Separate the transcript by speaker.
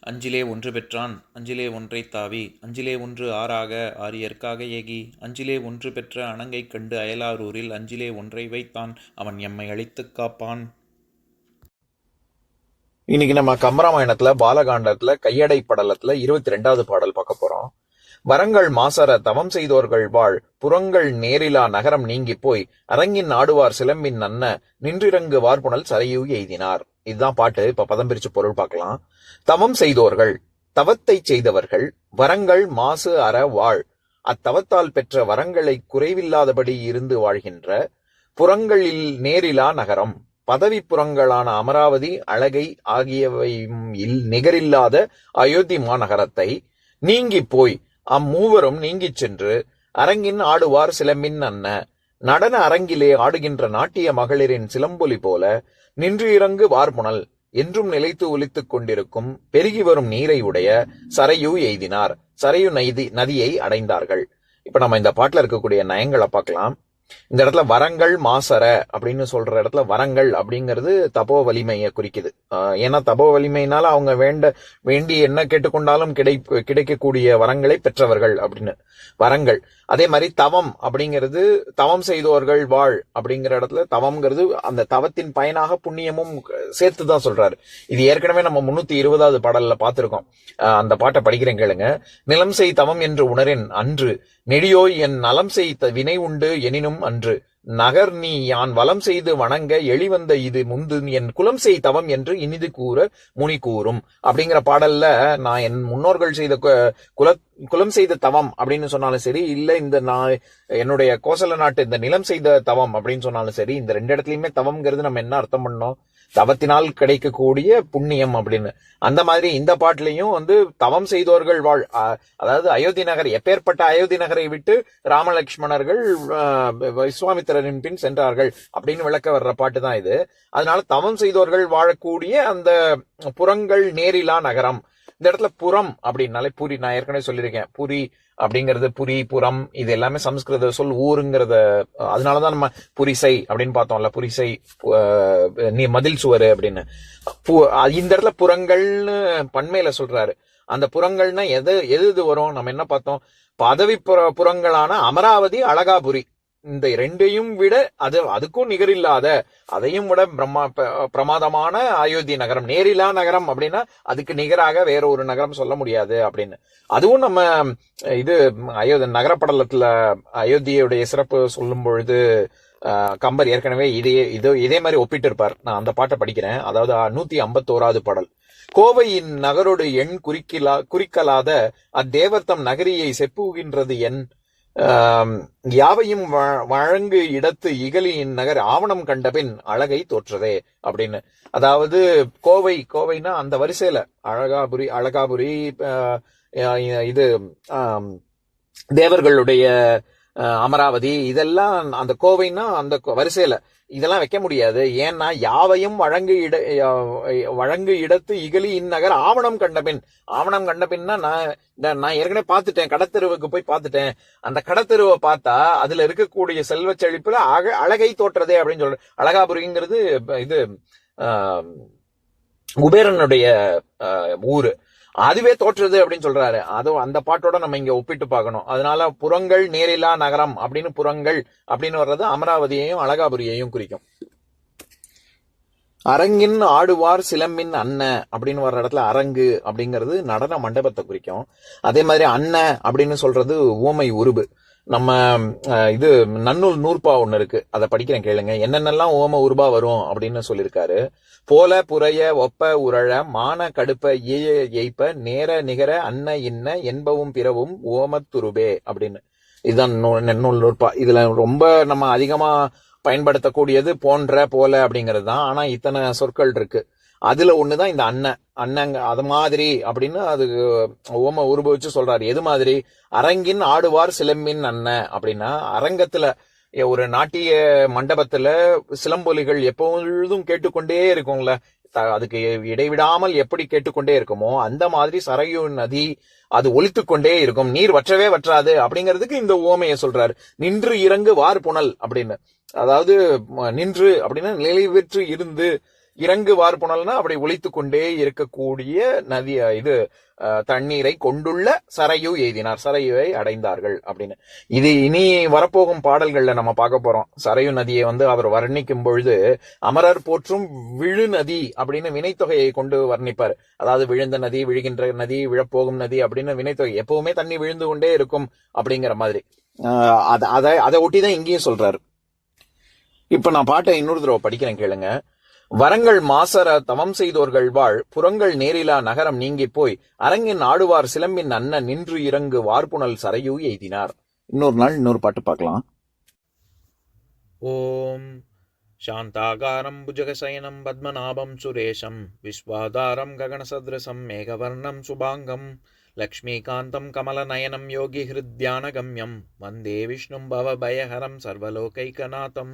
Speaker 1: அஞ்சிலே ஒன்று பெற்றான் அஞ்சிலே ஒன்றை தாவி அஞ்சிலே ஒன்று ஆறாக ஆரியற்காக ஏகி அஞ்சிலே ஒன்று பெற்ற அணங்கை கண்டு அயலாரூரில் அஞ்சிலே ஒன்றை வைத்தான் அவன் எம்மை அழித்துக் காப்பான்.
Speaker 2: இன்னைக்கு நம்ம கம்பராமாயணத்துல பாலகாண்டத்துல கையடை படலத்துல இருபத்தி ரெண்டாவது பாடல் பார்க்க போறோம். வரங்கள் மாசர தவம் செய்தோர்கள் வாழ் புறங்கள் நேரிலா நகரம் நீங்கி போய் அரங்கின் ஆடுவார் சிலம்பின் நன்ன நின்றிரங்கு வார்புணல் சரையூ எய்தினார். இதுதான் பாட்டு. இப்ப பதம் பிரிச்சு பொருள் பார்க்கலாம். தவம் செய்தோர்கள் தவத்தை செய்தவர்கள் வரங்கள் மாசு அற வாழ். அத்தவத்தால் பெற்ற வரங்களை குறைவில்லாதபடி இருந்து வாழ்கின்ற புறங்களில் நேரிலா நகரம். பதவி புறங்களான அமராவதி அழகை ஆகியவையும் இல் நிகரில்லாத அயோத்தி மாநகரத்தை நீங்கி போய் அம்மூவரும் நீங்கிச் சென்று அரங்கின் ஆடுவார் சில மின் அன்ன. நடன அரங்கிலே ஆடுகின்ற நாட்டிய மகளிரின் சிலம்பொலி போல நின்று இறங்கு வார்புணல். என்றும் நிலைத்து ஒலித்துக் கொண்டிருக்கும் பெருகி வரும் நீரை உடைய சரையு எய்தினார். சரையு நதி நதியை அடைந்தார்கள். இப்ப நம்ம இந்த பாட்டுல இருக்கக்கூடிய நயங்களை பார்க்கலாம். இந்த இடத்துல வரங்கள் மாசர அப்படின்னு சொல்ற இடத்துல வரங்கள் அப்படிங்கிறது தபோ வலிமையை குறிக்குது. ஆஹ் ஏன்னா தபோ வலிமையினால அவங்க வேண்ட வேண்டி என்ன கேட்டுக்கொண்டாலும் கிடை கிடைக்கக்கூடிய வரங்களை பெற்றவர்கள் அப்படின்னு. வரங்கள். அதே மாதிரி தவம் அப்படிங்கிறது தவம் செய்தோர்கள் வாழ் அப்படிங்கிற இடத்துல தவம்ங்கிறது அந்த தவத்தின் பயனாக புண்ணியமும் சேர்த்து தான் சொல்றாரு. இது ஏற்கனவே நம்ம முன்னூத்தி இருபதாவது பாடல்ல பார்த்திருக்கோம். அந்த பாட்டை படிக்கிறேன் கேளுங்க. நிலம் செய் தவம் என்று உணரின் அன்று. நெடியோய் என் நலம் செய்த வினை உண்டு எனினும் அன்று. நகர் நீ யான் வலம் செய்து வணங்க எளிவந்த இது முந்து என் குலம் செய் தவம் என்று இனிது கூற முனி கூறும். அப்படிங்கிற பாடல்ல நான் என் முன்னோர்கள் செய்த குல குலம் செய்த தவம் அப்படின்னு சொன்னாலும் சரி இல்ல இந்த நான் என்னுடைய கோசல நாட்டு இந்த நிலம் செய்த தவம் அப்படின்னு சொன்னாலும் சரி இந்த ரெண்டு இடத்துலயுமே தவம்ங்கிறது நம்ம என்ன அர்த்தம் பண்ணோம்? தவத்தினால் கிடைக்கக்கூடிய புண்ணியம் அப்படின்னு. அந்த மாதிரி இந்த பாட்டிலையும் வந்து தவம் செய்தோர்கள் வாழ் அதாவது அயோத்தி நகர் எப்பேற்பட்ட அயோத்தி நகரை விட்டு ராமலட்சுமணர்கள் விஸ்வாமித்திரரின் பின் சென்றார்கள் அப்படின்னு விளக்க வர்ற பாட்டு தான் இது. அதனால தவம் செய்தோர்கள் வாழக்கூடிய அந்த புறங்கள் நேரிலா நகரம். இந்த இடத்துல புறம் அப்படின்னாலே புரி நான் ஏற்கனவே சொல்லியிருக்கேன். புரி அப்படிங்கிறது புரி புறம் இது எல்லாமே சமஸ்கிருத சொல் ஊருங்கிறத அதனாலதான் நம்ம புரிசை அப்படின்னு பார்த்தோம்ல புரிசை நீ மதில் சுவர் அப்படின்னு. பு- இந்த இடத்துல புறங்கள்னு பண்மையில சொல்றாரு. அந்த புறங்கள்னா எது எது இது வரும்? நம்ம என்ன பார்த்தோம்? பதவி புற புறங்களான அமராவதி அழகாபுரி. இந்த ரெண்டையும் விட அது அதுக்கும் நிகரில்லாத அதையும் விட பிரம்மா பிரமாதமான அயோத்தி நகரம் நேரிலா நகரம் அப்படின்னா அதுக்கு நிகராக வேற ஒரு நகரம் சொல்ல முடியாது அப்படின்னு. அதுவும் நம்ம இது அயோத்தி நகரப்படலத்துல அயோத்தியுடைய சிறப்பு சொல்லும் பொழுது கம்பர் ஏற்கனவே இதே இதோ இதே மாதிரி ஒப்பிட்டு இருப்பார் நான் அந்த பாட்டை படிக்கிறேன். அதாவது நூத்தி ஐம்பத்தோராவது பாடல். கோவையின் நகரோடு எண் குறிக்கலா குறிக்கலாத அத்தேவர்த்தம் நகரியை செப்புகின்றது என் யாவையும் வ- வழங்கு இடத்து இகலியின் நகர் ஆவணம் கண்டபின் அழகை தோற்றதே அப்படின்னு. அதாவது கோவை கோவைனா அந்த வரிசையில. அழகாபுரி அழகாபுரி இது தேவர்களுடைய ஆஹ், அமராவதி இதெல்லாம் அந்த கோவைன்னா அந்த வரிசையில. இதெல்லாம் வைக்க முடியாது. ஏன்னா யாவையும் வழங்கு இட வழங்கு இடத்து இகலி இந்நகர் ஆவணம் கண்டபின் ஆவணம் கண்டபின்னா நான் நான் நான் ஏற்கனவே பார்த்துட்டேன். கடத்தெருவுக்கு போய் பார்த்துட்டேன். அந்த கடத்தெருவை பார்த்தா அதுல இருக்கக்கூடிய செல்வ செழிப்புல அழ அழகை தோற்றதே அப்படின்னு சொல்ற அழகாபுரிங்கிறது இது குபேரனுடைய ஊரு. அதுவே தோற்றுறது அப்படின்னு சொல்றாரு. அதுவும் அந்த பாட்டோட நம்ம இங்க ஒப்பிட்டு பார்க்கணும். அதனால புறங்கள் நேரிலா நகரம் அப்படின்னு புறங்கள் அப்படின்னு வர்றது அமராவதியையும் அழகாபுரியையும் குறிக்கும். அரங்கின் ஆடுவார் சிலம்பின் அன்ன அப்படின்னு வர்ற இடத்துல அரங்கு அப்படிங்கிறது நடன மண்டபத்தை குறிக்கும். அதே மாதிரி அன்ன அப்படின்னு சொல்றது ஊமை உருபு. நம்ம இது நன்னூல் நூற்பா ஒன்று இருக்கு. அதை படிக்கிறேன் கேளுங்க. என்னென்னலாம் ஓம உருபா வரும் அப்படின்னு சொல்லியிருக்காரு. போல புறைய ஒப்ப உரழ மான கடுப்ப ஈய எய்ப்ப நேர நிகர அன்ன இன்ன என்பவும் பிறவும் ஓமத்துருபே அப்படின்னு. இதுதான் நூ- நன்னூல் நூற்பா. இதுல ரொம்ப நம்ம அதிகமா பயன்படுத்தக்கூடியது போன்ற போல அப்படிங்கிறது தான். ஆனா இத்தனை சொற்கள் இருக்கு. அதில் ஒன்று தான் இந்த அண்ணன். அண்ணங்க அது மாதிரி அப்படின்னு அது ஓம உருபவிச்சு சொல்கிறார் எது மாதிரி? அரங்கின் ஆடுவார் சிலம்பின் அண்ணன் அப்படின்னா அரங்கத்தில் ஒரு நாட்டிய மண்டபத்தில் சிலம்பொலிகள் எப்பொழுதும் கேட்டுக்கொண்டே இருக்கும்ல. அதுக்கு இடைவிடாமல் எப்படி கேட்டுக்கொண்டே இருக்குமோ அந்த மாதிரி சரையு நதி அது ஒழித்து கொண்டே இருக்கும். நீர் வற்றவே வற்றாது அப்படிங்கிறதுக்கு இந்த ஓமையை சொல்றாரு. நின்று இறங்கு வார் புனல் அப்படின்னு. அதாவது நின்று அப்படின்னா நிலைவிற்று இருந்து இறங்கு வார் புனல்னா அப்படி ஒழித்து கொண்டே இருக்கக்கூடிய நதி இது தண்ணீரை கொண்டுள்ள சரையு எய்தினார். சரையுவை அடைந்தார்கள் அப்படின்னு. இது இனி வரப்போகும் பாடல்கள்ல நம்ம பார்க்க போறோம். சரையு நதியை வந்து அவர் வர்ணிக்கும் பொழுது அமரர் போற்றும் விழு நதி அப்படின்னு வினைத்தொகையை கொண்டு வர்ணிப்பார். அதாவது விழுந்த நதி விழுகின்ற நதி விழப்போகும் நதி அப்படின்னு வினைத்தொகை எப்பவுமே தண்ணி விழுந்து கொண்டே இருக்கும் அப்படிங்கிற மாதிரி. அதை அதை ஒட்டி தான் இங்கேயும் சொல்றாரு. இப்ப நான் பாட்டை இன்னொரு தடவை படிக்கிறேன் கேளுங்க. வரங்கள் மாசர தவம் செய்தோர்கள் வாழ் புறங்கள் நேரிலா நகரம் நீங்கி போய் அரங்கின் ஆடுவார் சிலம்பின் அண்ணன் நின்று இறங்கு வார்ப்புணல் சரையு எய்தினார் இன்னொரு நாள் இன்னொரு பாட்டு பார்க்கலாம்
Speaker 1: ॐ शान्ताकारं भुजगशयनं पद्मनाभं सुरेशं विश्वाधारं गगनसदृशं मेघवर्णं शुभाङ्गं लक्ष्मीकान्तं कमलनयनं योगिहृद्यानगम्यं वन्दे विष्णुं भवभयहरं सर्वलोकैकनाथम्